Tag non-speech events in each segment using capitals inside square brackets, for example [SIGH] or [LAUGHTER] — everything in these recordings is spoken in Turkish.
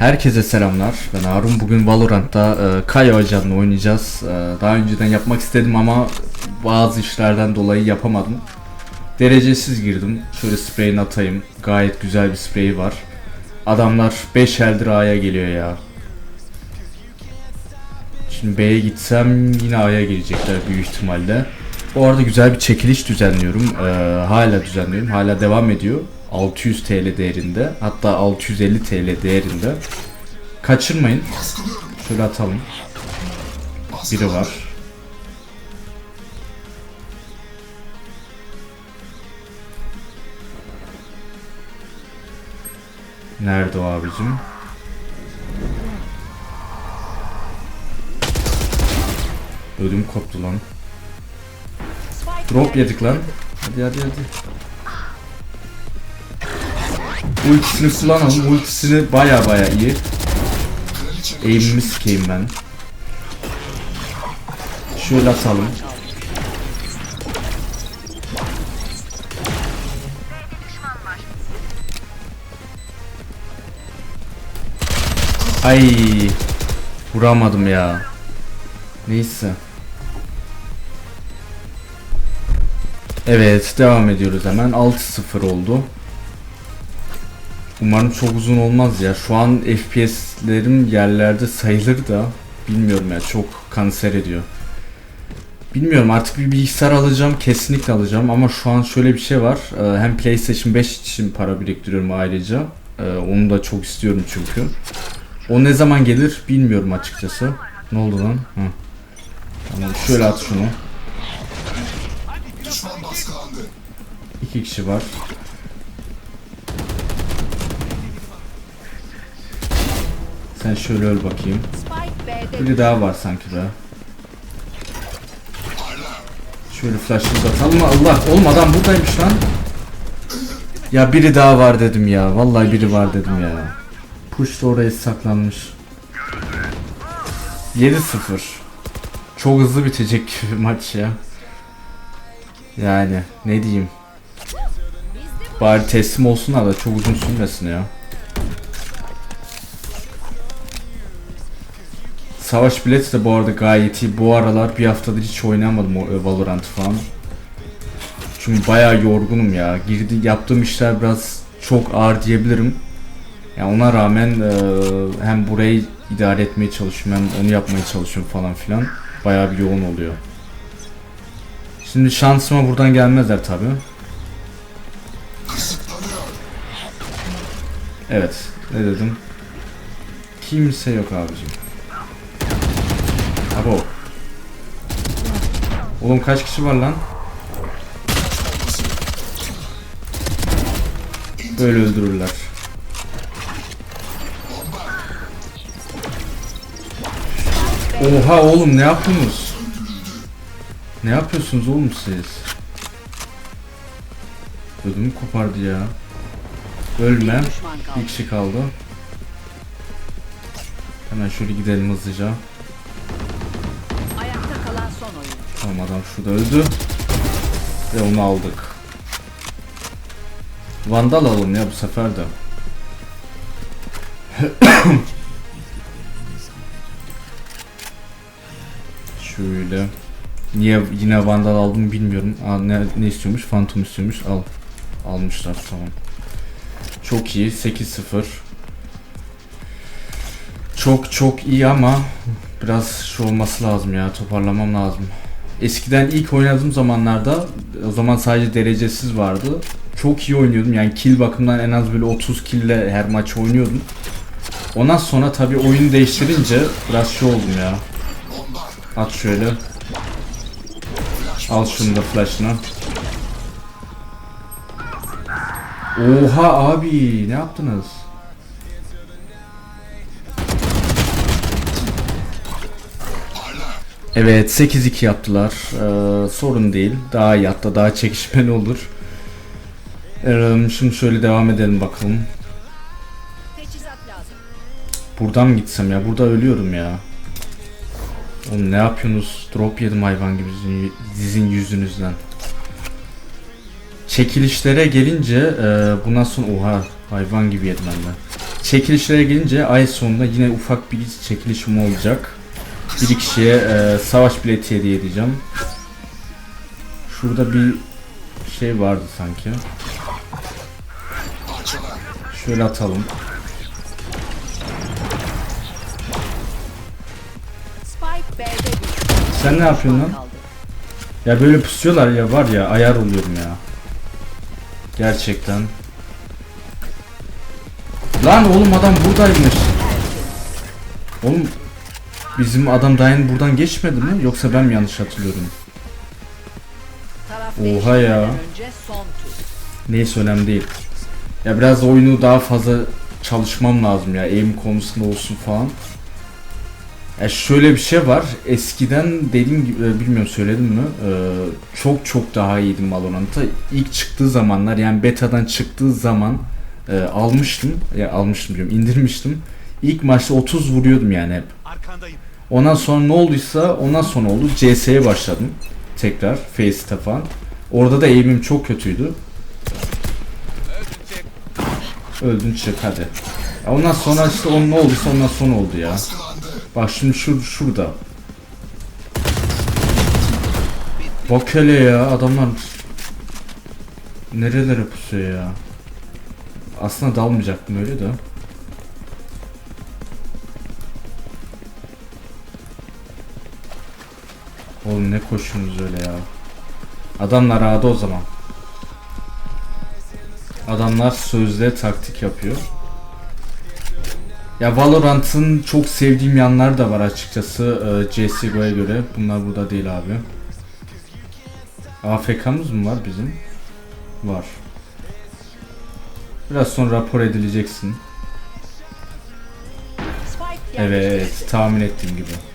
Herkese selamlar. Ben Harun. Bugün Valorant'ta e, Kayo Ajan'la oynayacağız. E, daha önceden yapmak istedim ama bazı işlerden dolayı yapamadım. Derecesiz girdim. Şöyle spreyini atayım. Gayet güzel bir spreyi var. Adamlar 5 eldir A'ya geliyor ya. Şimdi B'ye gitsem yine A'ya gelecekler büyük ihtimalle. Bu arada güzel bir çekiliş düzenliyorum. E, hala düzenliyorum. Hala devam ediyor. 600 TL değerinde. Hatta 650 TL değerinde. Kaçırmayın. Şöyle atalım. Biri var. Nerede o abicim? Ödüm koptu lan. Drop yedik lan. Hadi hadi hadi. Ultisini kullanalım. Ultisini baya baya iyi. Aim'imi sikeyim ben. Şöyle atalım. Ay vuramadım ya. Neyse. Evet devam ediyoruz hemen 6-0 oldu. Umarım çok uzun olmaz ya. Şu an FPS'lerim yerlerde sayılır da bilmiyorum ya çok kanser ediyor. Bilmiyorum artık bir bilgisayar alacağım kesinlikle alacağım ama şu an şöyle bir şey var. Ee, Hem PlayStation 5 için para biriktiriyorum ayrıca. Ee, Onu da çok istiyorum çünkü. O ne zaman gelir bilmiyorum açıkçası. Ne oldu lan? Hı. Tamam şöyle at şunu. İki kişi var. Sen şöyle öl bakayım. Biri daha var sanki be. Şöyle flash'ımızı atalım? Allah oğlum adam buradaymış lan. Ya biri daha var dedim ya. Vallahi biri var dedim ya. Push da oraya saklanmış. 7-0. Çok hızlı bitecek [LAUGHS] maç ya. Yani ne diyeyim. Bari teslim olsunlar da çok uzun sürmesin ya. Savaş bileti de bu arada gayet iyi. Bu aralar bir haftadır hiç oynamadım o e, Valorant falan. Çünkü bayağı yorgunum ya. Girdi yaptığım işler biraz çok ağır diyebilirim. Yani ona rağmen e, hem burayı idare etmeye çalışıyorum hem onu yapmaya çalışıyorum falan filan. Bayağı bir yoğun oluyor. Şimdi şansıma buradan gelmezler tabi. Evet. Ne dedim? Kimse yok abicim. Abo. Oğlum kaç kişi var lan? Böyle öldürürler. Oha oğlum ne yapıyorsunuz? Ne yapıyorsunuz oğlum siz? Ödümü kopardı ya. Ölme. Bir kişi kaldı. Hemen şöyle gidelim hızlıca. Tamam adam şurada öldü. Ve onu aldık. Vandal alalım ya bu sefer de. [COUGHS] Şöyle. Niye yine Vandal aldım bilmiyorum. Aa, ne, ne istiyormuş? Phantom istiyormuş. Al. Almışlar tamam. Çok iyi. 8-0. Çok çok iyi ama biraz şu olması lazım ya. Toparlamam lazım. Eskiden ilk oynadığım zamanlarda o zaman sadece derecesiz vardı. Çok iyi oynuyordum. Yani kill bakımından en az böyle 30 kill'le her maç oynuyordum. Ondan sonra tabii oyunu değiştirince biraz şey oldum ya. At şöyle. Al şunu da flash'ını. Oha abi ne yaptınız? Evet 8-2 yaptılar. Ee, sorun değil. Daha iyi hatta daha çekişmeli olur. Ee, şimdi şöyle devam edelim bakalım. Buradan mı gitsem ya? Burada ölüyorum ya. Oğlum ne yapıyorsunuz? Drop yedim hayvan gibi sizin yüzünüzden. Çekilişlere gelince e, bundan sonra oha hayvan gibi yedim ben de. Çekilişlere gelince ay sonunda yine ufak bir çekilişim olacak. Bir kişiye e, savaş bileti hediye edeceğim. Şurada bir şey vardı sanki. Şöyle atalım. Sen ne yapıyorsun lan? Ya böyle pusuyorlar ya var ya ayar oluyorum ya. Gerçekten. Lan oğlum adam buradaymış. Oğlum bizim adam dayan buradan geçmedi mi? Yoksa ben mi yanlış hatırlıyorum? Oha ya. Neyse önemli değil. Ya biraz oyunu daha fazla çalışmam lazım ya. Aim konusunda olsun falan. Ya şöyle bir şey var. Eskiden dediğim gibi e, bilmiyorum söyledim mi? Ee, çok çok daha iyiydim Valorant'ta. İlk çıktığı zamanlar yani betadan çıktığı zaman e, almıştım. Ya almıştım diyorum indirmiştim. İlk maçta 30 vuruyordum yani hep. Arkandayım. Ondan sonra ne olduysa ondan sonra oldu. CS'ye başladım. Tekrar Face'te falan. Orada da aim'im çok kötüydü. Öldün çık hadi. Ya ondan sonra işte onun ne olduysa ondan sonra oldu ya. Bak şimdi şur şurada. Bak hele ya adamlar nerelere pusuyor ya. Aslında dalmayacaktım öyle de. Oğlum ne koşuyorsunuz öyle ya. Adamlar ağda o zaman. Adamlar sözde taktik yapıyor. Ya Valorant'ın çok sevdiğim yanları da var açıkçası e, CSGO'ya göre. Bunlar burada değil abi. AFK'mız mı var bizim? Var. Biraz sonra rapor edileceksin. Evet, tahmin ettiğim gibi.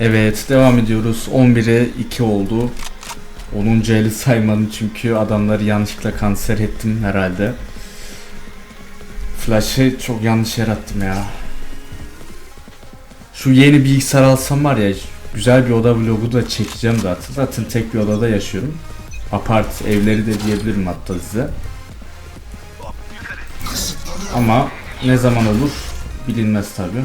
Evet, devam ediyoruz. 11'e 2 oldu. 10. eli saymadım çünkü adamları yanlışlıkla kanser ettim herhalde. Flash'ı çok yanlış yarattım ya. Şu yeni bilgisayar alsam var ya güzel bir oda vlogu da çekeceğim zaten. Zaten tek bir odada yaşıyorum. Apart evleri de diyebilirim hatta size. Ama ne zaman olur bilinmez tabi.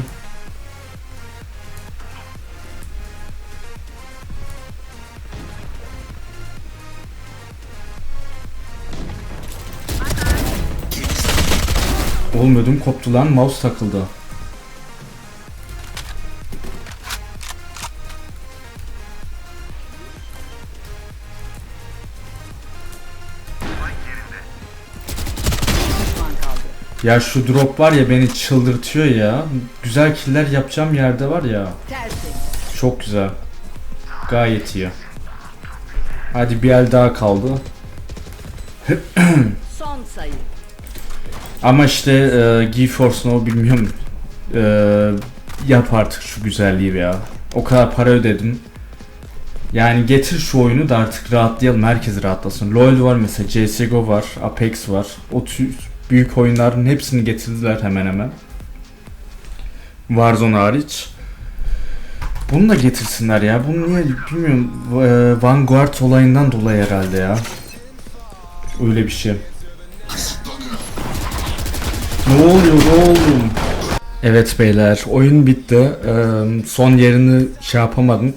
Oğlum ödüm koptu lan mouse takıldı. Ya şu drop var ya beni çıldırtıyor ya. Güzel killer yapacağım yerde var ya. Çok güzel. Gayet iyi. Hadi bir el daha kaldı. [CLEARS THROAT] Son sayı. Ama işte e, GeForce Now bilmiyorum. E, yap artık şu güzelliği ya. O kadar para ödedim. Yani getir şu oyunu da artık rahatlayalım. Herkes rahatlasın. LoL var mesela, CSGO var, Apex var. O büyük oyunların hepsini getirdiler hemen hemen. Warzone hariç. Bunu da getirsinler ya. Bunu niye bilmiyorum. E, Vanguard olayından dolayı herhalde ya. Öyle bir şey. Ne oluyor oğlum? Evet beyler oyun bitti. Ee, son yerini şey yapamadım.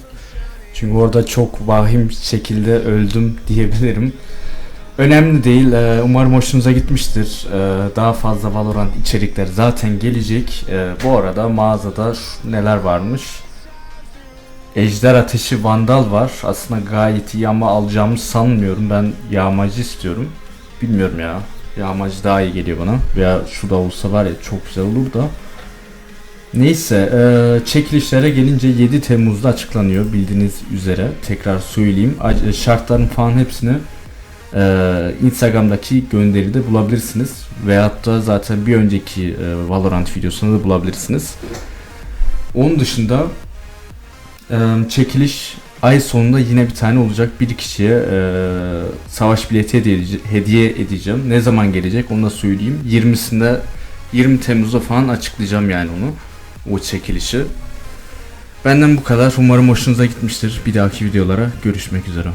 Çünkü orada çok vahim şekilde öldüm [LAUGHS] diyebilirim. Önemli değil. Ee, umarım hoşunuza gitmiştir. Ee, daha fazla Valorant içerikler zaten gelecek. Ee, bu arada mağazada neler varmış? Ejder Ateşi Vandal var. Aslında gayet iyi ama alacağımı sanmıyorum. Ben yağmacı istiyorum. Bilmiyorum ya. Yağmacı daha iyi geliyor bana. Veya şu da olsa var ya çok güzel olur da. Neyse eee, çekilişlere gelince 7 Temmuz'da açıklanıyor bildiğiniz üzere. Tekrar söyleyeyim. A- Şartların falan hepsini eee, Instagram'daki gönderide bulabilirsiniz. Veyahut da zaten bir önceki eee, Valorant videosunda da bulabilirsiniz. Onun dışında eee, çekiliş ay sonunda yine bir tane olacak. Bir kişiye eee, savaş bileti hediye edeceğim. Ne zaman gelecek onu da söyleyeyim. 20'sinde 20 Temmuz'da falan açıklayacağım yani onu. O çekilişi. Benden bu kadar. Umarım hoşunuza gitmiştir. Bir dahaki videolara görüşmek üzere.